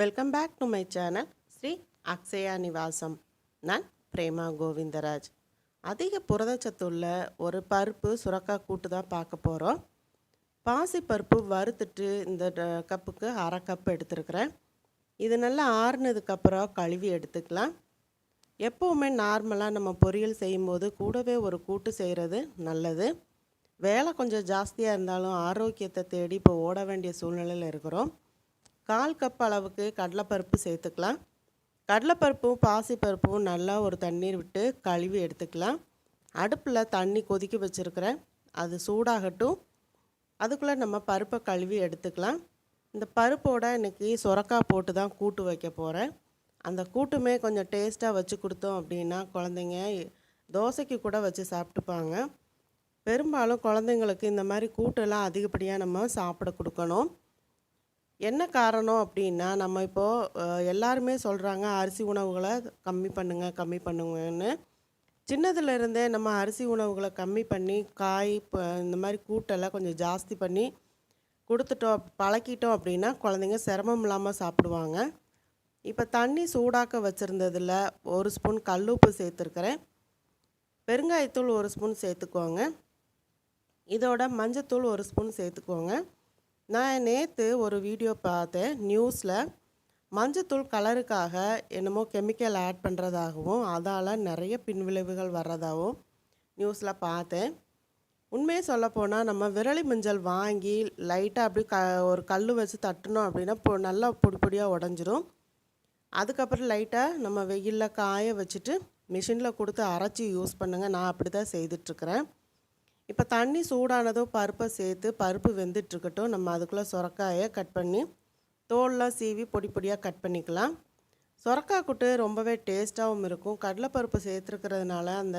Welcome back to my channel Sri Akshaya Nivasam நான் பிரேமா கோவிந்தராஜ். அதிக புரதச்சத்துள்ள ஒரு பருப்பு சுரக்காய் கூட்டு தான் பார்க்க போகிறோம் பாசிப்பருப்பு வறுத்துட்டு இந்த ட- கப்புக்கு அரை கப் எடுத்துருக்கிறேன். இது நல்லா ஆறுனதுக்கப்புறம் கழுவி எடுத்துக்கலாம். எப்போவுமே நார்மலாக நம்ம பொரியல் செய்யும்போது கூடவே ஒரு கூட்டு செய்கிறது நல்லது. வேலை கொஞ்சம் ஜாஸ்தியாக இருந்தாலும் ஆரோக்கியத்தை தேடி இப்போ ஓட வேண்டிய சூழ்நிலையில் இருக்கிறோம். கால் கப் அளவுக்கு கடலைப்பருப்பு சேர்த்துக்கலாம். கடலைப்பருப்பும் பாசிப்பருப்பும் நல்லா ஒரு தண்ணீர் விட்டு கழுவி எடுத்துக்கலாம். அடுப்பில் தண்ணி கொதிக்க வச்சுருக்கிறேன் அது சூடாகட்டும். அதுக்குள்ளே நம்ம பருப்பை கழுவி எடுத்துக்கலாம். இந்த பருப்போட இன்னைக்கு சுரக்காய் போட்டு தான் கூட்டு வைக்க போகிறேன் அந்த கூட்டுமே கொஞ்சம் டேஸ்ட்டாக வச்சு கொடுத்தோம் அப்படின்னா குழந்தைங்க தோசைக்கு கூட வச்சு சாப்பிட்டுப்பாங்க. பெரும்பாலும் குழந்தைங்களுக்கு இந்த மாதிரி கூட்டெல்லாம் அதிகப்படியாக நம்ம சாப்பிட கொடுக்கணும். என்ன காரணம் அப்படின்னா நம்ம இப்போது எல்லாருமே சொல்கிறாங்க அரிசி உணவுகளை கம்மி பண்ணுங்க கம்மி பண்ணுங்கன்னு. சின்னதுலேருந்தே நம்ம அரிசி உணவுகளை கம்மி பண்ணி காய் இந்த மாதிரி கூட்டெல்லாம் கொஞ்சம் ஜாஸ்தி பண்ணி கொடுத்துட்டோம் பழக்கிட்டோம் அப்படின்னா குழந்தைங்க சிரமம் இல்லாமல் சாப்பிடுவாங்க. இப்போ தண்ணி சூடாக்க வச்சுருந்ததில் ஒரு ஸ்பூன் கல்லுப்பு சேர்த்துருக்குறேன். பெருங்காயத்தூள் ஒரு ஸ்பூன் சேர்த்துக்கோங்க. இதோட மஞ்சத்தூள் ஒரு ஸ்பூன் சேர்த்துக்கோங்க. நான் நேற்று ஒரு வீடியோ பார்த்தேன் நியூஸில் மஞ்சத்தூள் கலருக்காக என்னமோ கெமிக்கல் ஆட் பண்ணுறதாகவும் அதால் நிறைய பின்விளைவுகள் வர்றதாகவும் நியூஸில் பார்த்தேன். உண்மையை சொல்லப்போனால் நம்ம விரலி மஞ்சள் வாங்கி லைட்டாக அப்படி க ஒரு கல் வச்சு தட்டினோம் அப்படின்னா பொ நல்லா பொடி பொடியாக உடஞ்சிரும். அதுக்கப்புறம் லைட்டாக நம்ம வெயிலில் காய வச்சுட்டு மிஷினில் கொடுத்து அரைச்சி யூஸ் பண்ணுங்கள் நான் அப்படி தான் செய்துட்ருக்கிறேன் இப்போ தண்ணி சூடானதும் பருப்பை சேர்த்து பருப்பு வெந்துட்டுருக்கட்டும். நம்ம அதுக்குள்ளே சுரக்காயை கட் பண்ணி தோல்லாம் சீவி பொடி பொடியாக கட் பண்ணிக்கலாம். சுரக்காய் கூட்டு ரொம்பவே டேஸ்ட்டாகவும் இருக்கும். கடலைப்பருப்பு சேர்த்துருக்கிறதுனால அந்த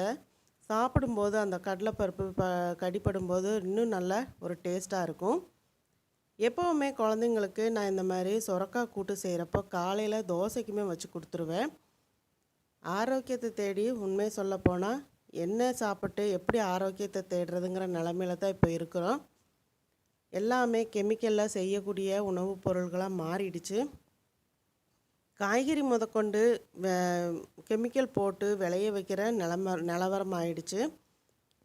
சாப்பிடும்போது அந்த கடலைப்பருப்பு ப கடிப்படும்போது இன்னும் நல்ல ஒரு டேஸ்ட்டாக இருக்கும். எப்போவுமே குழந்தைங்களுக்கு நான் இந்த மாதிரி சுரக்காய் கூட்டு செய்கிறப்போ காலையில் தோசைக்குமே வச்சு கொடுத்துருவேன். ஆரோக்கியத்தை தேடி உண்மை சொல்ல போனால் என்ன சாப்பிட்டு எப்படி ஆரோக்கியத்தை தேடுறதுங்கிற நிலமையில தான் இப்போ இருக்கிறோம். எல்லாமே கெமிக்கலில் செய்யக்கூடிய உணவுப் பொருள்களாக மாறிடுச்சு. காய்கறி முதற்கொண்டு கெமிக்கல் போட்டு விளைய வைக்கிற நிலம நிலவரம் ஆயிடுச்சு.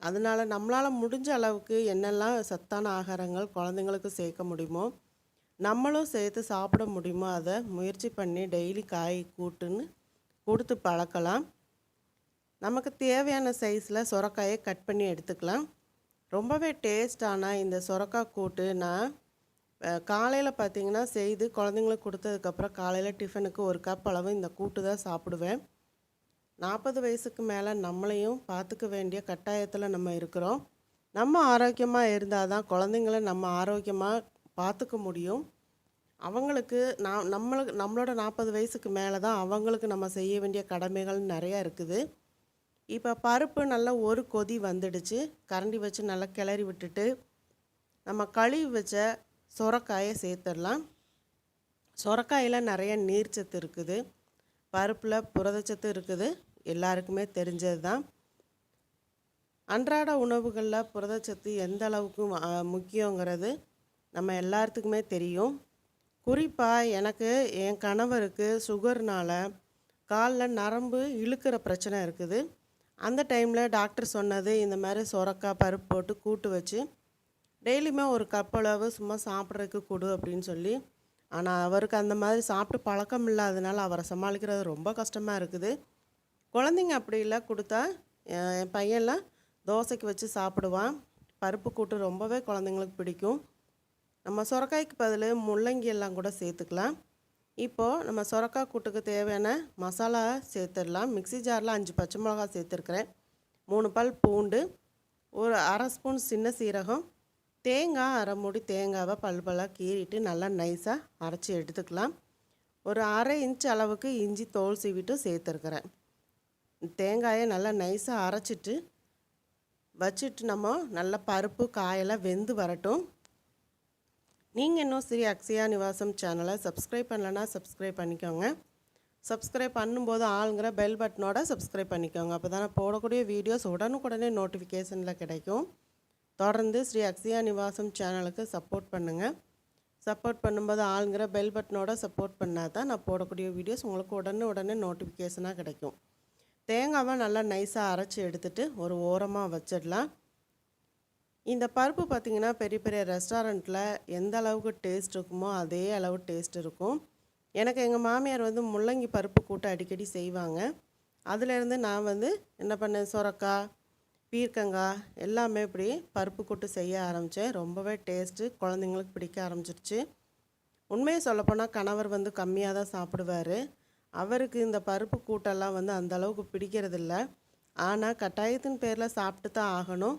அதனால் நம்மளால் முடிஞ்ச அளவுக்கு என்னெல்லாம் சத்தான ஆகாரங்கள் குழந்தைங்களுக்கு சேர்க்க முடியுமோ நம்மளும் சேர்த்து சாப்பிட முடியுமோ அதை முயற்சி பண்ணி டெய்லி காய் கூட்டுன்னு கொடுத்து பழக்கலாம். நமக்கு தேவையான சைஸில் சுரக்காயை கட் பண்ணி எடுத்துக்கலாம். ரொம்பவே டேஸ்டான இந்த சுரக்காய் கூட்டு நான் காலையில் பார்த்தீங்கன்னா செய்து குழந்தைங்களுக்கு கொடுத்ததுக்கப்புறம் காலையில் டிஃபனுக்கு ஒரு கப் அளவு இந்த கூட்டு தான் சாப்பிடுவேன். நாற்பது வயசுக்கு மேலே நம்மளையும் பார்த்துக்க வேண்டிய கட்டாயத்தில் நம்ம இருக்கிறோம். நம்ம ஆரோக்கியமாக இருந்தால் தான் குழந்தைங்கள நம்ம ஆரோக்கியமாக பார்த்துக்க முடியும். அவங்களுக்கு நான் நம்மளுக்கு நம்மளோட நாற்பது வயசுக்கு மேலே தான் அவங்களுக்கு நம்ம செய்ய வேண்டிய கடமைகள் நிறையா இருக்குது. இப்போ பருப்பு நல்லா ஒரு கொதி வந்துடுச்சு. கரண்டி வச்சு நல்லா கிளறி விட்டுட்டு நம்ம கழுவி வச்ச சுரக்காயை சேர்த்துடலாம். சுரக்காயில் நிறைய நீர்ச்சத்து இருக்குது. பருப்பில் புரதச்சத்து இருக்குது. எல்லாருக்குமே தெரிஞ்சது தான். அன்றாட உணவுகளில் புரதச்சத்து எந்த அளவுக்கு முக்கியங்கிறது நம்ம எல்லாத்துக்குமே தெரியும். குறிப்பாக எனக்கு என் கணவருக்கு சுகர்னால் காலில் நரம்பு இழுக்கிற பிரச்சனை இருக்குது. அந்த டைமில் டாக்டர் சொன்னது இந்த மாதிரி சுரக்காய் பருப்பு போட்டு கூட்டு வச்சு டெய்லியுமே ஒரு கப் அளவு சும்மா சாப்பிட்றதுக்கு கொடு அப்படின்னு சொல்லி ஆனால் அவருக்கு அந்த மாதிரி சாப்பிட்டு பழக்கம் இல்லாதனால அவரை சமாளிக்கிறது ரொம்ப கஷ்டமாக இருக்குது. குழந்தைங்க அப்படி இல்லை கொடுத்தா என் என் பையன்லாம் தோசைக்கு வச்சு சாப்பிடுவான். பருப்பு கூட்டு ரொம்பவே குழந்தைங்களுக்கு பிடிக்கும். நம்ம சுரக்காய்க்கு பதில் முள்ளங்கி எல்லாம் கூட சேர்த்துக்கலாம். இப்போது நம்ம சுரக்காய் கூட்டுக்கு தேவையான மசாலா சேர்த்துடலாம். மிக்ஸி ஜாரில் அஞ்சு பச்சை மிளகாய் சேர்த்துருக்குறேன். மூணு பால் பூண்டு ஒரு அரை ஸ்பூன் சின்ன சீரகம் தேங்காய் அரை மூடி தேங்காவை பல் பல்லாக கீறிட்டு நல்லா நைஸாக அரைச்சி எடுத்துக்கலாம். ஒரு அரை இன்ச் அளவுக்கு இஞ்சி தோல் சீவிட்டு சேர்த்துருக்குறேன். தேங்காயை நல்லா நைஸாக அரைச்சிட்டு வச்சுட்டு நம்ம நல்லா பருப்பு காயெல்லாம் வெந்து வரட்டும். நீங்கள் இன்னும் ஸ்ரீ அக்ஷயா நிவாசம் சேனலை சப்ஸ்கிரைப் பண்ணலன்னா சப்ஸ்கிரைப் பண்ணிக்கோங்க. சப்ஸ்கிரைப் பண்ணும்போது ஆளுங்கிற பெல் பட்டனோட சப்ஸ்கிரைப் பண்ணிக்கோங்க. அப்போ தானே போடக்கூடிய வீடியோஸ் உடனுக்குடனே நோட்டிஃபிகேஷனில் கிடைக்கும். தொடர்ந்து ஸ்ரீ அக்ஷயா நிவாசம் சேனலுக்கு சப்போர்ட் பண்ணுங்கள் சப்போர்ட் பண்ணும்போது ஆளுங்கிற பெல் பட்டனோட சப்போர்ட் பண்ணால் தான் நான் போடக்கூடிய வீடியோஸ் உங்களுக்கு உடனே உடனே நோட்டிஃபிகேஷனாக கிடைக்கும். தேங்காவை நல்லா நைஸாக அரைச்சி எடுத்துகிட்டு ஒரு ஓரமாக வச்சிடலாம். இந்த பருப்பு பார்த்திங்கன்னா பெரிய பெரிய ரெஸ்டாரண்ட்டில் எந்த அளவுக்கு டேஸ்ட் இருக்குமோ அதே அளவு டேஸ்ட் இருக்கும். எனக்கு எங்கள் மாமியார் வந்து முள்ளங்கி பருப்பு கூட்டை அடிக்கடி செய்வாங்க. அதுலேருந்து நான் வந்து என்ன பண்ணேன்? சுரக்காய் பீர்க்கங்காய் எல்லாமே இப்படி பருப்பு கூட்டு செய்ய ஆரம்பித்தேன் ரொம்பவே டேஸ்ட்டு குழந்தைங்களுக்கு பிடிக்க ஆரம்பிச்சிருச்சு. உண்மையை சொல்லப்போனால் கணவர் வந்து கம்மியாக தான் சாப்பிடுவார். அவருக்கு இந்த பருப்பு கூட்டெல்லாம் வந்து அந்த அளவுக்கு பிடிக்கிறதில்ல. ஆனால் கட்டாயத்தின் பேரில் சாப்பிட்டு தான் ஆகணும்.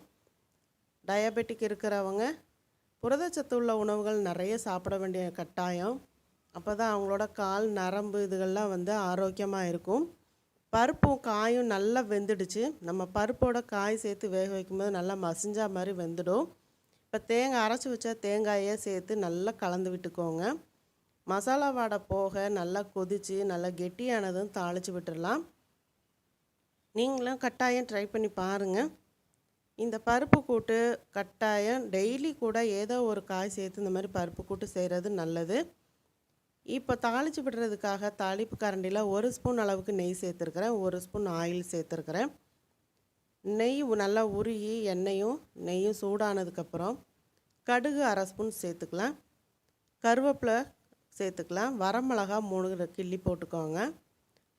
டயபெட்டிக் இருக்கிறவங்க புரதச்சத்து உள்ள உணவுகள் நிறைய சாப்பிட வேண்டிய கட்டாயம். அப்போ தான் அவங்களோட கால் நரம்பு இதுகள்லாம் வந்து ஆரோக்கியமாக இருக்கும். பருப்பும் காயும் நல்லா வெந்துடுச்சு. நம்ம பருப்போட காய் சேர்த்து வேக வைக்கும்போது நல்லா மசிஞ்சா மாதிரி வெந்துடும். இப்போ தேங்காய் அரைச்சி வச்ச தேங்காயை சேர்த்து நல்லா கலந்து விட்டுக்கோங்க. மசாலா வாடை போக நல்லா கொதித்து நல்லா கெட்டியானதும் தாளித்து விட்டுடலாம் நீங்களும் கட்டாயம் ட்ரை பண்ணி பாருங்கள் இந்த பருப்பு கூட்டு கட்டாயம் டெய்லி கூட ஏதோ ஒரு காய் சேர்த்து இந்த மாதிரி பருப்பு கூட்டு செய்கிறது நல்லது. இப்போ தாளித்து விடுறதுக்காக தாளிப்பு கரண்டியில் ஒரு ஸ்பூன் அளவுக்கு நெய் சேர்த்துருக்குறேன். ஒரு ஸ்பூன் ஆயில் சேர்த்துருக்குறேன். நெய் நல்லா உருகி எண்ணெயும் நெய்யும் சூடானதுக்கப்புறம் கடுகு அரை ஸ்பூன் சேர்த்துக்கலாம். கருவேப்பிலை சேர்த்துக்கலாம். வரமிளகா மூணு கிள்ளி போட்டுக்கோங்க.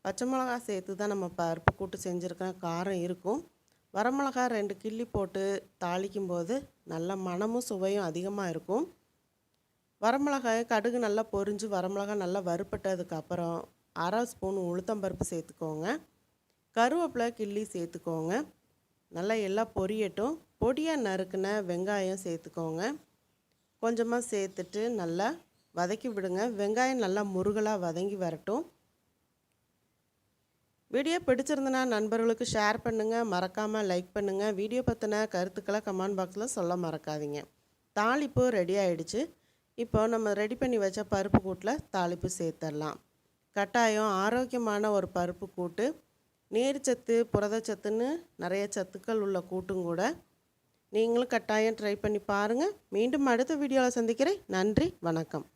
பச்சை மிளகா சேர்த்து தான் நம்ம பருப்பு கூட்டு செஞ்சுருக்கோம் காரம் இருக்கும். வரமிளகா ரெண்டு கிள்ளி போட்டு தாளிக்கும் போது நல்ல மணமும் சுவையும் அதிகமாக இருக்கும். வரமிளகாய் கடுகு நல்லா பொரிஞ்சு வரமிளகாய் நல்லா வறுப்பட்டதுக்கப்புறம் அரை ஸ்பூன் உளுத்தம்பருப்பு சேர்த்துக்கோங்க. கருவேப்பிலை கிள்ளி சேர்த்துக்கோங்க. நல்லா எல்லாம் பொரியட்டும். பொடியாக நறுக்கின வெங்காயம் சேர்த்துக்கோங்க. கொஞ்சமாக சேர்த்துட்டு நல்லா வதக்கி விடுங்க. வெங்காயம் நல்லா முருகலாக வதங்கி வரட்டும். வீடியோ பிடிச்சிருந்தனா நண்பர்களுக்கு ஷேர் பண்ணுங்கள் மறக்காமல் லைக் பண்ணுங்கள் வீடியோ பற்றின கருத்துக்களை கமெண்ட் பாக்ஸில் சொல்ல மறக்காதீங்க. தாளிப்பு ரெடி ஆகிடுச்சு இப்போ நம்ம ரெடி பண்ணி வச்ச பருப்பு கூட்டில் தாளிப்பு சேர்த்துடலாம் கட்டாயம் ஆரோக்கியமான ஒரு பருப்பு கூட்டு நீர்ச்சத்து புரதச்சத்துன்னு நிறைய சத்துக்கள் உள்ள கூட்டும் கூட நீங்களும் கட்டாயம் ட்ரை பண்ணி பாருங்கள் மீண்டும் அடுத்த வீடியோவில் சந்திக்கிறேன். நன்றி வணக்கம்.